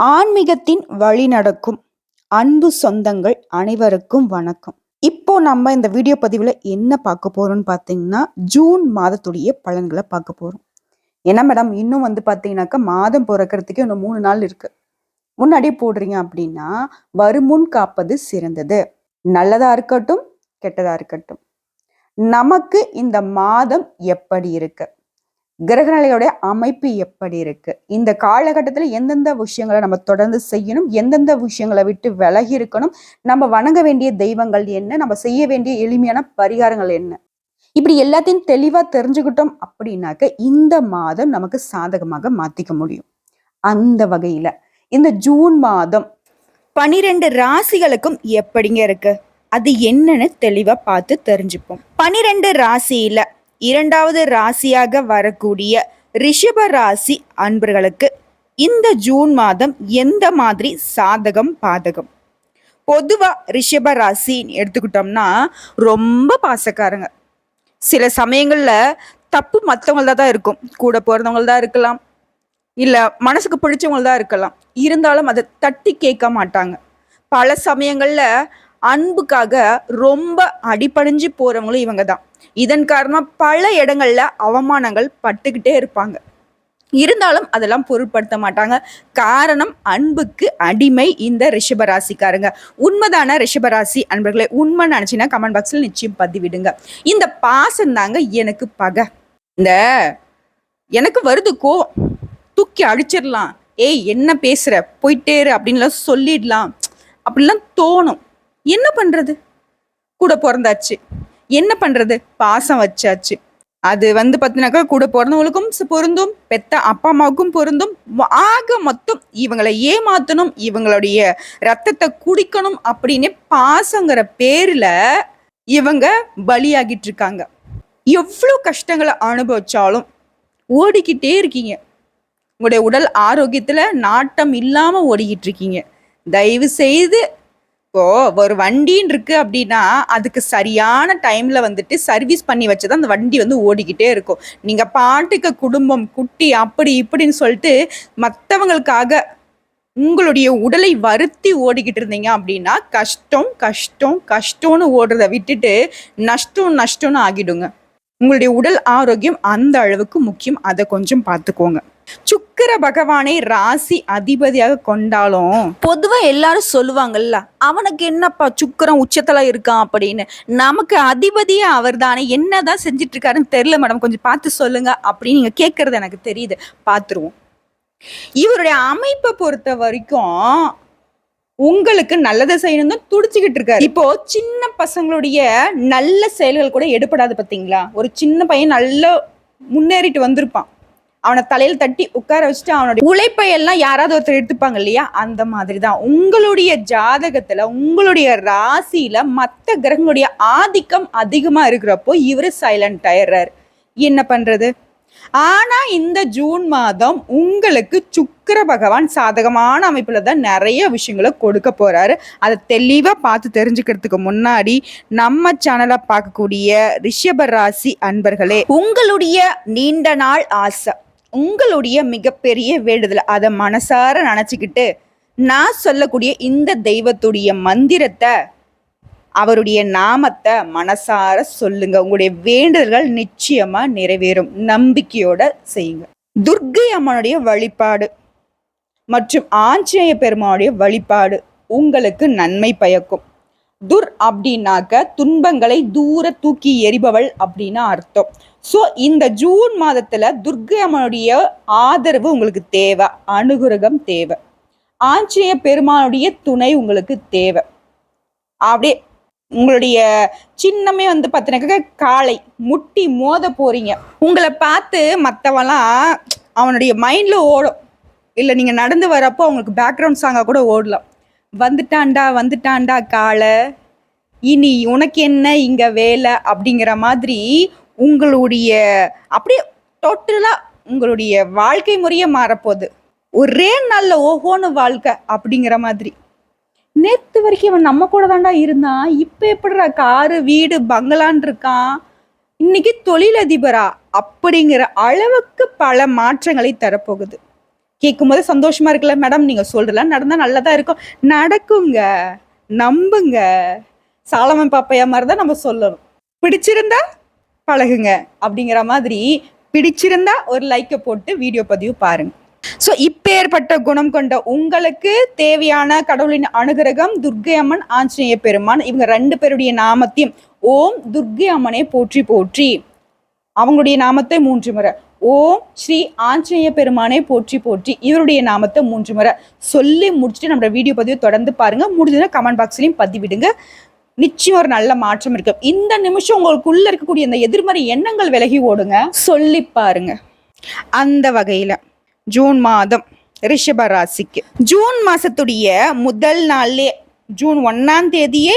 ஆன்மீகத்தின் வழி நடக்கும் அன்பு சொந்தங்கள் அனைவருக்கும் வணக்கம். இப்போ நம்ம இந்த வீடியோ பதிவில் என்ன பார்க்க போறோம்னு பார்த்தீங்கன்னா ஜூன் மாதத்துடைய பலன்களை பார்க்க போறோம். என்ன மேடம் இன்னும் வந்து பார்த்தீங்கன்னாக்கா மாதம் பிறக்கிறதுக்கு இன்னும் மூணு நாள் இருக்கு. முன்னாடியே போடுறீங்க அப்படின்னா வருமுன் காப்பது சிறந்தது. நல்லதா இருக்கட்டும் கெட்டதா இருக்கட்டும். நமக்கு இந்த மாதம் எப்படி இருக்கு? கிரகநிலையோடைய அமைப்பு எப்படி இருக்கு? இந்த காலகட்டத்தில் எந்தெந்த விஷயங்களை நம்ம தொடர்ந்து செய்யணும்? எந்தெந்த விஷயங்களை விட்டு விலகி இருக்கணும்? நம்ம வணங்க வேண்டிய தெய்வங்கள் என்ன? நம்ம செய்ய வேண்டிய எளிமையான பரிகாரங்கள் என்ன? இப்படி எல்லாத்தையும் தெளிவா தெரிஞ்சுக்கிட்டோம் அப்படின்னாக்க இந்த மாதம் நமக்கு சாதகமாக மாத்திக்க முடியும். அந்த வகையில இந்த ஜூன் மாதம் பனிரெண்டு ராசிகளுக்கும் எப்படிங்க இருக்கு? அது என்னன்னு தெளிவா பார்த்து தெரிஞ்சுப்போம். பனிரெண்டு ராசியில இரண்டாவது ராசியாக வரக்கூடிய ரிஷப ராசி அன்பர்களுக்கு இந்த ஜூன் மாதம் எந்த மாதிரி சாதகம் பாதகம்? பொதுவாக ரிஷப ராசின்னு எடுத்துக்கிட்டோம்னா ரொம்ப பாசக்காரங்க. சில சமயங்களில் தப்பு மற்றவங்கள்தான் தான் இருக்கும். கூட பிறந்தவங்க தான் இருக்கலாம். இல்லை மனசுக்கு பிடிச்சவங்கள்தான் இருக்கலாம். இருந்தாலும் அதை தட்டி கேட்க மாட்டாங்க. பல சமயங்களில் அன்புக்காக ரொம்ப அடிப்படைஞ்சு போகிறவங்களும் இவங்க தான். இதன் காரணமாக பல இடங்கள்ல அவமானங்கள் பட்டுக்கிட்டே இருப்பாங்க. இருந்தாலும் அதெல்லாம் பொருட்படுத்த மாட்டாங்க. காரணம் அன்புக்கு அடிமை இந்த ரிஷபராசிக்காரங்க. உண்மைதான ரிஷபராசி அன்பர்களே உண்மை நினச்சின்னா கமெண்ட் பாக்ஸில் நிச்சயம் பதிவிடுங்க. இந்த பாசம் தாங்க எனக்கு பகை. இந்த எனக்கு வருது கோ தூக்கி அடிச்சிடலாம். ஏய் என்ன பேசுற? போயிட்டேரு அப்படின்லாம் சொல்லிடலாம். அப்படிலாம் தோணும். என்ன பண்றது? கூட பிறந்தாச்சு. என்ன பண்றது? பாசம் வச்சாச்சு. அது வந்து பார்த்தீங்கன்னாக்கா கூட பிறந்தவங்களுக்கும் பொருந்தும் பெத்த அப்பா அம்மாவுக்கும் பொருந்தும். ஆக மொத்தம் இவங்களை ஏமாத்தணும் இவங்களுடைய ரத்தத்தை குடிக்கணும் அப்படின்னு பாசங்கிற பேரில் இவங்க பலியாகிட்டு இருக்காங்க. எவ்வளோ கஷ்டங்களை அனுபவிச்சாலும் ஓடிக்கிட்டே இருக்கீங்க. உங்களுடைய உடல் ஆரோக்கியத்தில் நாட்டம் இல்லாமல் ஓடிக்கிட்டு இருக்கீங்க. தயவு செய்து இப்போ ஒரு வண்டின்னு இருக்கு அப்படின்னா அதுக்கு சரியான டைம்ல வந்துட்டு சர்வீஸ் பண்ணி வச்சுதான் அந்த வண்டி வந்து ஓடிக்கிட்டே இருக்கும். நீங்க பாட்டுக்கு குடும்பம் குட்டி அப்படி இப்படின்னு சொல்லிட்டு மற்றவங்களுக்காக உங்களுடைய உடலை வருத்தி ஓடிக்கிட்டு இருந்தீங்க அப்படின்னா கஷ்டம் கஷ்டம் கஷ்டம்னு ஓடுறத விட்டுட்டு நஷ்டம் நஷ்டம்னு ஆகிடுங்க. உங்களுடைய உடல் ஆரோக்கியம் அந்த அளவுக்கு முக்கியம். அதை கொஞ்சம் பார்த்துக்கோங்க. சுக்கர பகவானை ராசி அதிபதியாக கொண்டாலும் பொதுவா எல்லாரும் சொல்லுவாங்கல்ல அவனுக்கு என்னப்பா சுக்கரம் உச்சத்துல இருக்கான் அப்படின்னு. நமக்கு அதிபதியே அவர் தானே என்னதான் செஞ்சிட்டு இருக்காருன்னு தெரியல மேடம். கொஞ்சம் பார்த்து சொல்லுங்க அப்படின்னு நீங்க கேட்கறது எனக்கு தெரியுது. பார்த்துருவோம். இவருடைய அமைப்பை பொறுத்த வரைக்கும் உங்களுக்கு நல்லதை செய்யணும் தான் துடிச்சுக்கிட்டு இருக்காரு. இப்போ சின்ன பசங்களுடைய நல்ல செயல்கள் கூட எடுபடாது பாத்தீங்களா? ஒரு சின்ன பையன் நல்ல முன்னேறிட்டு வந்திருப்பான். அவனை தலையில் தட்டி உட்கார வச்சுட்டு அவனுடைய உழைப்பை எல்லாம் யாராவது ஒருத்தர் எடுத்துப்பாங்க இல்லையா? அந்த மாதிரி தான் உங்களுடைய ஜாதகத்துல உங்களுடைய ராசியில மற்ற கிரகங்களுடைய ஆதிக்கம் அதிகமா இருக்கிறப்போ இவரு சைலண்ட் ஆயிடுறாரு. என்ன பண்றது? ஆனா இந்த ஜூன் மாதம் உங்களுக்கு சுக்கர பகவான் சாதகமான அமைப்புல தான் நிறைய விஷயங்களை கொடுக்க போறாரு. அதை தெளிவா பார்த்து தெரிஞ்சுக்கிறதுக்கு முன்னாடி நம்ம சேனலை பார்க்கக்கூடிய ரிஷப ராசி அன்பர்களே உங்களுடைய நீண்ட நாள் ஆசை உங்களுடைய மிகப்பெரிய வேண்டுதல். அதை மனசார நினச்சிக்கிட்டு நான் சொல்லக்கூடிய இந்த தெய்வத்துடைய மந்திரத்தை அவருடைய நாமத்தை மனசார சொல்லுங்க. உங்களுடைய வேண்டுதல்கள் நிச்சயமா நிறைவேறும். நம்பிக்கையோட செய்யுங்க. துர்கை அம்மனுடைய வழிபாடு மற்றும் ஆஞ்சநேய பெருமானுடைய வழிபாடு உங்களுக்கு நன்மை பயக்கும். துர் அப்படின்னாக்க துன்பங்களை தூர தூக்கி எறிபவள் அப்படின்னு அர்த்தம். ஸோ இந்த ஜூன் மாதத்தில் துர்கை அம்மனுடைய ஆதரவு உங்களுக்கு தேவை. அனுகிரகம் தேவை. ஆஞ்சநேய பெருமானுடைய துணை உங்களுக்கு தேவை. அப்படியே உங்களுடைய சின்னமே வந்து பார்த்தீங்கன்னாக்க காலை முட்டி மோத போறீங்க. உங்களை பார்த்து மற்றவெல்லாம் அவனுடைய மைண்டில் ஓடும். இல்லை நீங்கள் நடந்து வரப்போ அவங்களுக்கு பேக்ரவுண்ட் சாங்காக கூட ஓடலாம். வந்துட்டான்டா வந்துட்டான்டா காலை இனி உனக்கு என்ன இங்கே வேலை? அப்படிங்கிற மாதிரி உங்களுடைய அப்படியே டோட்டலாக உங்களுடைய வாழ்க்கை முறையே மாறப்போகுது. ஒரே நல்ல ஓஹோன்னு வாழ்க்கை அப்படிங்கிற மாதிரி. நேற்று வரைக்கும் இவன் நம்ம கூட தாண்டா இருந்தான். இப்போ எப்படிடா காரு வீடு பங்களான் இருக்கான்? இன்னைக்கு தொழிலதிபரா அப்படிங்கிற அளவுக்கு பல மாற்றங்களை தரப்போகுது. கேட்கும் போது சந்தோஷமா இருக்குல்ல மேடம் நீங்க சொல்றலாம் நடந்தா நல்லதா இருக்கும். நடக்குங்க நம்புங்க. சாலமன் பாப்பையா மாதிரி தான் நம்ம சொல்லணும். பிடிச்சிருந்தா பழகுங்க. அப்படிங்கிற மாதிரி பிடிச்சிருந்தா ஒரு லைக்கை போட்டு வீடியோ பதிவு பாருங்க. ஸோ இப்பேற்பட்ட குணம் கொண்ட உங்களுக்கு தேவையான கடவுளின் அனுகிரகம் துர்க்கை அம்மன் ஆஞ்சநேய பெருமான் இவங்க ரெண்டு பேருடைய நாமத்தையும் ஓம் துர்க்கை அம்மனை போற்றி போற்றி. அவங்களுடைய நாமத்தை மூன்று முறை. ஓம் ஸ்ரீ ஆஞ்சநேய பெருமானை போற்றி போற்றி. இவருடைய நாமத்தை மூன்று முறை. சொல்லி முடிச்சுட்டு நம்ம வீடியோ பதிவு தொடர்ந்து பாருங்கள் முடிஞ்சதுன்னா கமெண்ட் பாக்ஸ்லையும் பதிவிடுங்க. நிச்சயம் ஒரு நல்ல மாற்றம் இருக்கு. இந்த நிமிஷம் உங்களுக்குள்ள இருக்கக்கூடிய இந்த எதிர்மறை எண்ணங்கள் விலகி ஓடுங்க. சொல்லி பாருங்க. அந்த வகையில ஜூன் மாதம் ரிஷப ராசிக்கு. ஜூன் மாசத்துடைய முதல் நாள்லே ஜூன் ஒன்னாம் தேதியே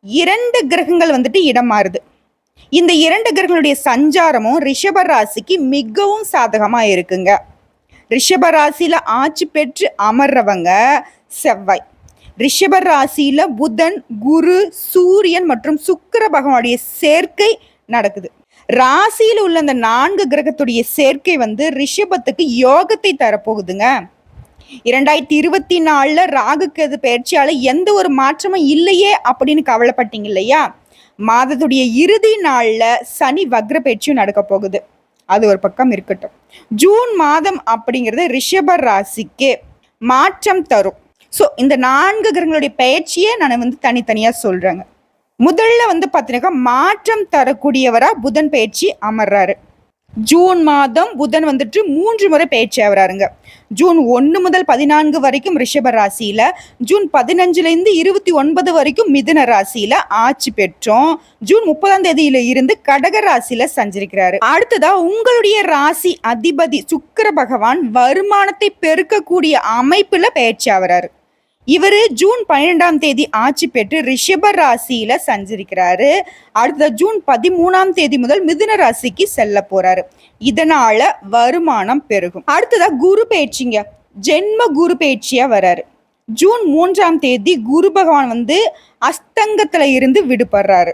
இரண்டு கிரகங்கள் வந்துட்டு இடம் மாறுது. இந்த இரண்டு கிரகங்களுடைய சஞ்சாரமும் ரிஷப ராசிக்கு மிகவும் சாதகமா இருக்குங்க. ரிஷப ராசியில ஆட்சி பெற்று அமர்றவங்க செவ்வாய். ரிஷப ராசியில புதன் குரு சூரியன் மற்றும் சுக்கர பகவானுடைய சேர்க்கை நடக்குது. ராசியில் உள்ள அந்த நான்கு கிரகத்துடைய சேர்க்கை வந்து ரிஷபத்துக்கு யோகத்தை தரப்போகுதுங்க. இரண்டாயிரத்தி இருபத்தி நாலில் ராகு கேது பயிற்சியால் எந்த ஒரு மாற்றமும் இல்லையே அப்படின்னு கவலைப்பட்டீங்க இல்லையா? மாதத்துடைய இறுதி நாளில் சனி வக்ர பயிற்சியும் நடக்க போகுது. அது ஒரு பக்கம் இருக்கட்டும். ஜூன் மாதம் அப்படிங்கிறது ரிஷப ராசிக்கு மாற்றம் தரும். ஸோ இந்த நான்கு கிரகங்களுடைய பயிற்சியை நான் வந்து தனித்தனியாக சொல்கிறேங்க முதல்ல வந்து பார்த்தீங்கன்னா மாற்றம் தரக்கூடியவராக புதன் பயிற்சி அமர்றாரு. ஜூன் மாதம் புதன் வந்துட்டு மூன்று முறை பயிற்சி ஆகிறாருங்க ஜூன் ஒன்று முதல் பதினான்கு வரைக்கும் ரிஷப ராசியில் ஜூன் பதினஞ்சுலேருந்து இருபத்தி ஒன்பது வரைக்கும் மிதுன ராசியில் ஆட்சி பெற்றோம். ஜூன் முப்பதாம் தேதியில இருந்து கடக ராசியில் சஞ்சரிக்கிறாரு. அடுத்ததா உங்களுடைய ராசி அதிபதி சுக்கர பகவான் வருமானத்தை பெருக்கக்கூடிய அமைப்பில் பயிற்சி ஆகிறாரு இவர் ஜூன் பன்னிரெண்டாம் தேதி ஆட்சி பெற்று ரிஷப ராசியில சஞ்சரிக்கிறாரு. அடுத்த ஜூன் பதிமூணாம் தேதி முதல் மிதுன ராசிக்கு செல்ல போறாரு. இதனால வருமானம் பெருகும். அடுத்ததா குரு பயிற்சிங்க. ஜென்ம குரு பயிற்சியா வராரு. ஜூன் மூன்றாம் தேதி குரு பகவான் வந்து அஸ்தங்கத்துல இருந்து விடுபடுறாரு.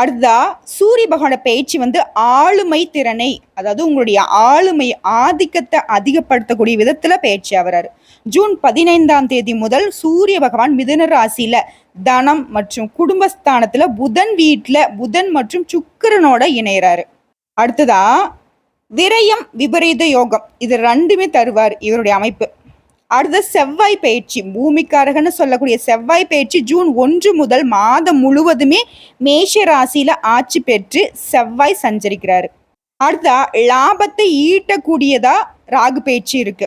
அடுத்ததா சூரிய பகவான பயிற்சி வந்து ஆளுமை திறனை அதாவது உங்களுடைய ஆளுமை ஆதிக்கத்தை அதிகப்படுத்தக்கூடிய விதத்துல பயிற்சி ஆகிறாரு ஜூன் பதினைந்தாம் தேதி முதல் சூரிய பகவான் மிதுன ராசியில தனம் மற்றும் குடும்பஸ்தானத்துல புதன் வீட்டுல புதன் மற்றும் சுக்கரனோட இணையறாரு. அடுத்ததா விரயம் விபரீத யோகம் இது ரெண்டுமே தருவார் இவருடைய அமைப்பு. அடுத்த செவ்வாய் பயிற்சி பூமிக்காரகன்னு சொல்லக்கூடிய செவ்வாய் பயிற்சி ஜூன் ஒன்று முதல் மாதம் முழுவதுமே மேஷ ராசியில ஆட்சி பெற்று செவ்வாய் சஞ்சரிக்கிறாரு. அடுத்தா லாபத்தை ஈட்டக்கூடியதா ராகு பயிற்சி இருக்கு.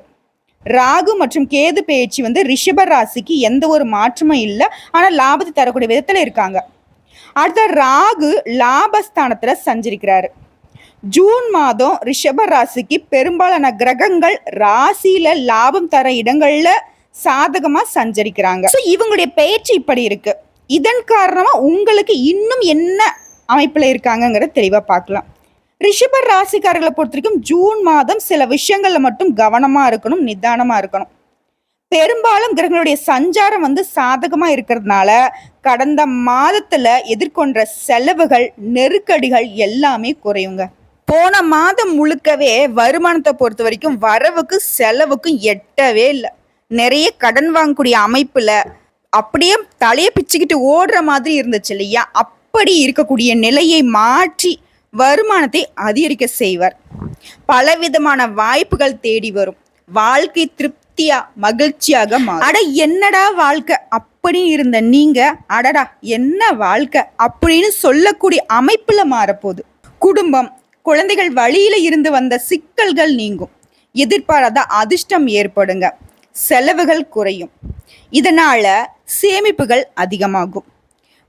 ராகு மற்றும் கேது பயிற்சி வந்து ரிஷப ராசிக்கு எந்த ஒரு மாற்றமும் இல்லை ஆனால் லாபத்தை தரக்கூடிய விதத்தில் இருக்காங்க. அடுத்த ராகு லாபஸ்தானத்தில் சஞ்சரிக்கிறாரு. ஜூன் மாதம் ரிஷப ராசிக்கு பெரும்பாலான கிரகங்கள் ராசியில லாபம் தர இடங்கள்ல சாதகமா சஞ்சரிக்கிறாங்க. ஸோ இவங்களுடைய பயிற்சி இப்படி இருக்கு. இதன் காரணமா உங்களுக்கு இன்னும் என்ன அமைப்புல இருக்காங்கங்கிறத தெளிவா பார்க்கலாம். ரிஷப ராசிக்காரர்களை பொறுத்த வரைக்கும் ஜூன் மாதம் சில விஷயங்கள்ல மட்டும் கவனமா இருக்கணும் நிதானமா இருக்கணும். பெரும்பாலும் கிரகங்களுடைய சஞ்சாரம் வந்து சாதகமா இருக்கிறதுனால கடந்த மாதத்துல எதிர்கொண்ட செலவுகள் நெருக்கடிகள் எல்லாமே குறையுங்க. போன மாதம் முழுக்கவே வருமானத்தை பொறுத்த வரைக்கும் வரவுக்கு செலவுக்கும் எட்டவே இல்லை. நிறைய கடன் வாங்கக்கூடிய அமைப்பில் அப்படியே தலையை பிச்சுக்கிட்டு ஓடுற மாதிரி இருந்துச்சு இல்லையா? அப்படி இருக்கக்கூடிய நிலையை மாற்றி வருமானத்தை அதிகரிக்க செய்வார். பலவிதமான வாய்ப்புகள் தேடி வரும். வாழ்க்கை திருப்தியா மகிழ்ச்சியாக மாறும். அட என்னடா வாழ்க்கை? அப்படி இருந்த நீங்க அடடா என்ன வாழ்க்கை? அப்படின்னு சொல்லக்கூடிய அமைப்புல மாறப்போகுது. குடும்பம் குழந்தைகள் வழியில இருந்து வந்த சிக்கல்கள் நீங்கும். எதிர்பாராத அதிர்ஷ்டம் ஏற்படுங்க. செலவுகள் குறையும். இதனால சேமிப்புகள் அதிகமாகும்.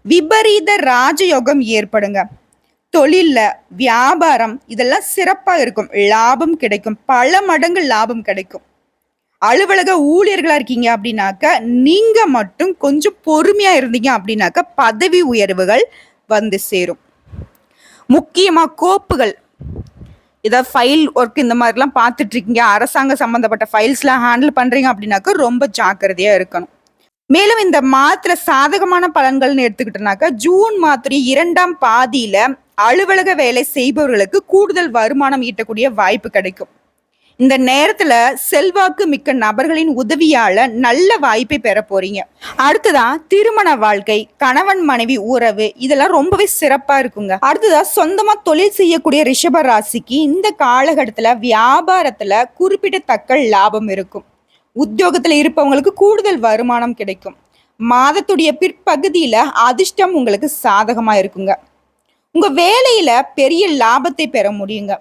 விபரீத ராஜயோகம் ஏற்படுங்க. தொழிலில் வியாபாரம் இதெல்லாம் சிறப்பா இருக்கும். லாபம் கிடைக்கும். பல மடங்கு லாபம் கிடைக்கும். அலுவலக ஊழியர்களா இருக்கீங்க அப்படின்னாக்க நீங்க மட்டும் கொஞ்சம் பொறுமையா இருந்தீங்க அப்படின்னாக்க பதவி உயர்வுகள் வந்து சேரும். முக்கியமாக கோப்புகள். இதை ஃபைல் ஒர்க் இந்த மாதிரிலாம் பார்த்துட்டு இருக்கீங்க அரசாங்க சம்மந்தப்பட்ட ஃபைல்ஸ்லாம் ஹேண்டில் பண்ணுறீங்க அப்படின்னாக்கா ரொம்ப ஜாக்கிரதையாக இருக்கணும். மேலும் இந்த மாத்திர சாதகமான பலன்கள்னு எடுத்துக்கிட்டோம்னாக்கா ஜூன் மாத்திரை இரண்டாம் பாதியில் அலுவலக வேலை செய்பவர்களுக்கு கூடுதல் வருமானம் ஈட்டக்கூடிய வாய்ப்பு கிடைக்கும். இந்த நேரத்துல செல்வாக்கு மிக்க நபர்களின் உதவியால நல்ல வாய்ப்பை பெற போறீங்க. அடுத்ததா திருமண வாழ்க்கை கணவன் மனைவி உறவு இதெல்லாம் ரொம்பவே சிறப்பா இருக்குங்க. அடுத்ததா சொந்தமா தொழில் செய்யக்கூடிய ரிஷப ராசிக்கு இந்த காலகட்டத்துல வியாபாரத்துல குறிப்பிடத்தக்க லாபம் இருக்கும். உத்தியோகத்துல இருப்பவங்களுக்கு கூடுதல் வருமானம் கிடைக்கும். மாதத்துடைய பிற்பகுதியில அதிர்ஷ்டம் உங்களுக்கு சாதகமா இருக்குங்க. உங்க வேலையில பெரிய லாபத்தை பெற முடியுங்க.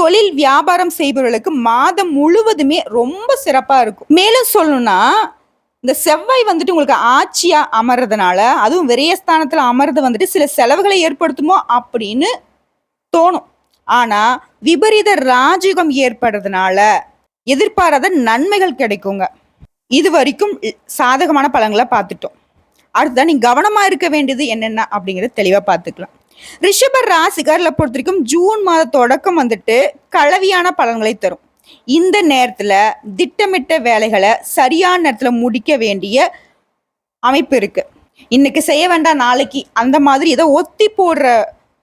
தொழில் வியாபாரம் செய்பவர்களுக்கு மாதம் முழுவதுமே ரொம்ப சிறப்பா இருக்கும். மேலும் சொல்லணும்னா இந்த செவ்வாய் வந்துட்டு உங்களுக்கு ஆட்சியா அமர்றதுனால அதுவும் விரயஸ்தானத்துல அமர்றது வந்துட்டு சில செலவுகளை ஏற்படுத்துமோ அப்படின்னு தோணும். ஆனா விபரீத ராஜயுகம் ஏற்படுறதுனால எதிர்பாராத நன்மைகள் கிடைக்குங்க. இது வரைக்கும் சாதகமான பலன்களை பார்த்துட்டோம். அடுத்ததான் நீ கவனமா இருக்க வேண்டியது என்னென்ன அப்படிங்கிறத தெளிவா பார்த்துக்கலாம். ரிஷப ராசிகர்ல பொறுத்த வரைக்கும் ஜூன் மாத தொடக்கம் வந்துட்டு கலவியான பலன்களை தரும். இந்த நேரத்துல திட்டமிட்ட வேலைகளை சரியான நேரத்துல முடிக்க வேண்டிய அமைப்பு இருக்கு. இன்னைக்கு செய்ய வேண்டாம் நாளைக்கு. அந்த மாதிரி ஏதோ ஒத்தி போடுற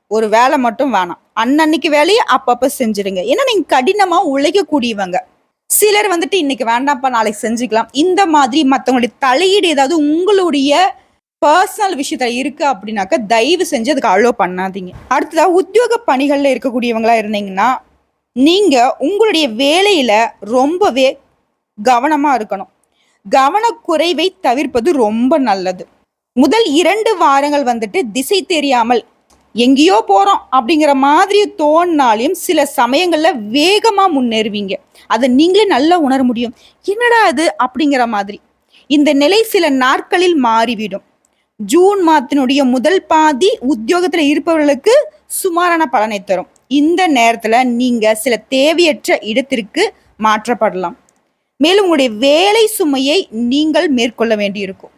ஒரு வேலை மட்டும் வேணாம். அன்னன்னைக்கு வேலையை அப்பப்ப செஞ்சிருங்க ஏன்னா நீங்க கடினமா உழைக்கக்கூடியவங்க. சிலர் வந்துட்டு இன்னைக்கு வேண்டாம்ப்பா நாளைக்கு செஞ்சுக்கலாம். இந்த மாதிரி மற்றவங்களுடைய தலையீடு ஏதாவது உங்களுடைய பர்சனல் விஷயத்துல இருக்கு அப்படின்னாக்கா தயவு செஞ்சு அதுக்கு அலோ பண்ணாதீங்க. அடுத்ததா உத்தியோக பணிகளில் இருக்கக்கூடியவங்களா இருந்தீங்கன்னா நீங்க உங்களுடைய வேலையில ரொம்பவே கவனமா இருக்கணும். கவனக்குறைவை தவிர்ப்பது ரொம்ப நல்லது. முதல் இரண்டு வாரங்கள் வந்துட்டு திசை தெரியாமல் எங்கேயோ போகிறோம் அப்படிங்கிற மாதிரி தோணினாலையும் சில சமயங்களில் வேகமாக முன்னேறுவீங்க. அதை நீங்களே நல்லா உணர முடியும். என்னடா அது அப்படிங்கிற மாதிரி. இந்த நிலை சில நாட்களில் மாறிவிடும். ஜூன் மாதத்தினுடைய முதல் பாதி உத்தியோகத்தில் இருப்பவர்களுக்கு சுமாரான பலனை தரும். இந்த நேரத்தில் நீங்கள் சில தேவையற்ற இடத்திற்கு மாற்றப்படலாம். மேலும் உங்களுடைய வேலை சுமையை நீங்கள் மேற்கொள்ள வேண்டியிருக்கும்.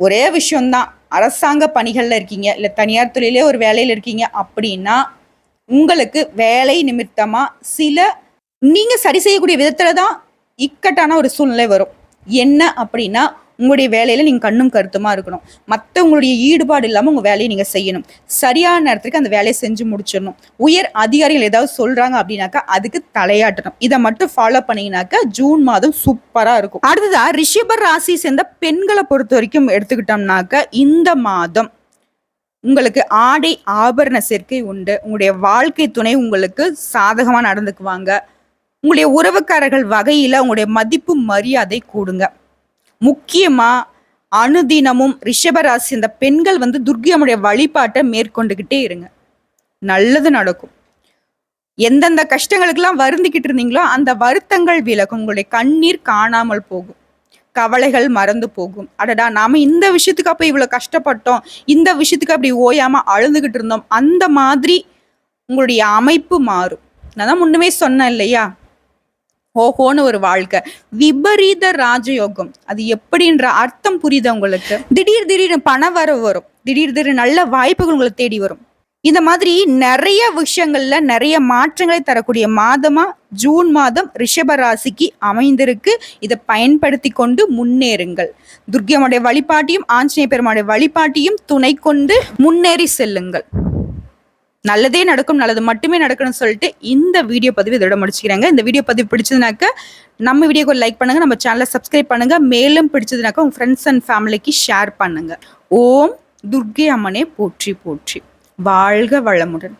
ஒரே விஷயம்தான். அரசாங்க பணிகளில் இருக்கீங்க இல்லை தனியார் தொழிலே ஒரு வேலையில் இருக்கீங்க அப்படின்னா உங்களுக்கு வேலை நிமித்தமாக சில நீங்கள் சரி செய்யக்கூடிய விதத்தில் தான் இக்கட்டான ஒரு சூழ்நிலை வரும். என்ன அப்படின்னா உங்களுடைய வேலையில் நீங்கள் கண்ணும் கருத்துமாக இருக்கணும். மற்றவங்களுடைய ஈடுபாடு இல்லாமல் உங்கள் வேலையை நீங்கள் செய்யணும். சரியான நேரத்துக்கு அந்த வேலையை செஞ்சு முடிச்சிடணும். உயர் அதிகாரிகள் ஏதாவது சொல்கிறாங்க அப்படின்னாக்கா அதுக்கு தலையாட்டணும். இதை மட்டும் ஃபாலோ பண்ணிங்கனாக்கா ஜூன் மாதம் சூப்பராக இருக்கும். அடுத்ததாக ரிஷபர் ராசி சேர்ந்த பெண்களை பொறுத்த வரைக்கும் எடுத்துக்கிட்டோம்னாக்கா இந்த மாதம் உங்களுக்கு ஆடை ஆபரண சேர்க்கை உண்டு. உங்களுடைய வாழ்க்கை துணை உங்களுக்கு சாதகமாக நடந்துக்குவாங்க. உங்களுடைய உறவுக்காரர்கள் வகையில் உங்களுடைய மதிப்பு மரியாதை கூடுங்க. முக்கியமாக அனுதினமும் ரிஷபராசி இந்த பெண்கள் வந்து துர்கியம்முடைய வழிபாட்டை மேற்கொண்டுக்கிட்டே இருங்க. நல்லது நடக்கும். எந்தெந்த கஷ்டங்களுக்கெல்லாம் வருந்திக்கிட்டு இருந்தீங்களோ அந்த வருத்தங்கள் விலகும். உங்களுடைய கண்ணீர் காணாமல் போகும். கவலைகள் மறந்து போகும். அடடா நாம இந்த விஷயத்துக்கு அப்ப இவ்வளவு கஷ்டப்பட்டோம். இந்த விஷயத்துக்கு அப்படி ஓயாம அழுதுகிட்டு இருந்தோம். அந்த மாதிரி உங்களுடைய அமைப்பு மாறும். நான் தான் முன்னமே சொன்னேன் இல்லையா? ஓஹோன்னு ஒரு வாழ்க்கை. விபரீத ராஜயோகம். அது எப்படின்ற அர்த்தம் புரியுது உங்களுக்கு? திடீர் திடீர்னு பண வரவு வரும். திடீர் திடீர் நல்ல வாய்ப்புகள் உங்களை தேடி வரும். இந்த மாதிரி நிறைய விஷயங்கள்ல நிறைய மாற்றங்களை தரக்கூடிய மாதமா ஜூன் மாதம் ரிஷப ராசிக்கு அமைந்திருக்கு. இதை பயன்படுத்தி கொண்டு முன்னேறுங்கள். துர்கியமுடைய வழிபாட்டியும் ஆஞ்சநேய பெருமாடைய வழிபாட்டியும் துணை கொண்டு முன்னேறி செல்லுங்கள். நல்லதே நடக்கும் நல்லது மட்டுமே நடக்கணும்னு சொல்லிட்டு இந்த வீடியோ பதிவு இதோட முடிச்சுக்கிறாங்க. இந்த வீடியோ பதிவு பிடிச்சதுனாக்க நம்ம வீடியோக்கு லைக் பண்ணுங்க நம்ம சேனலை சப்ஸ்கிரைப் பண்ணுங்க. மேலும் பிடிச்சதுனாக்க உங்க ஃப்ரெண்ட்ஸ் அண்ட் ஃபேமிலிக்கு ஷேர் பண்ணுங்க. ஓம் துர்கை அம்மனே போற்றி போற்றி. வாழ்க வளமுடன்.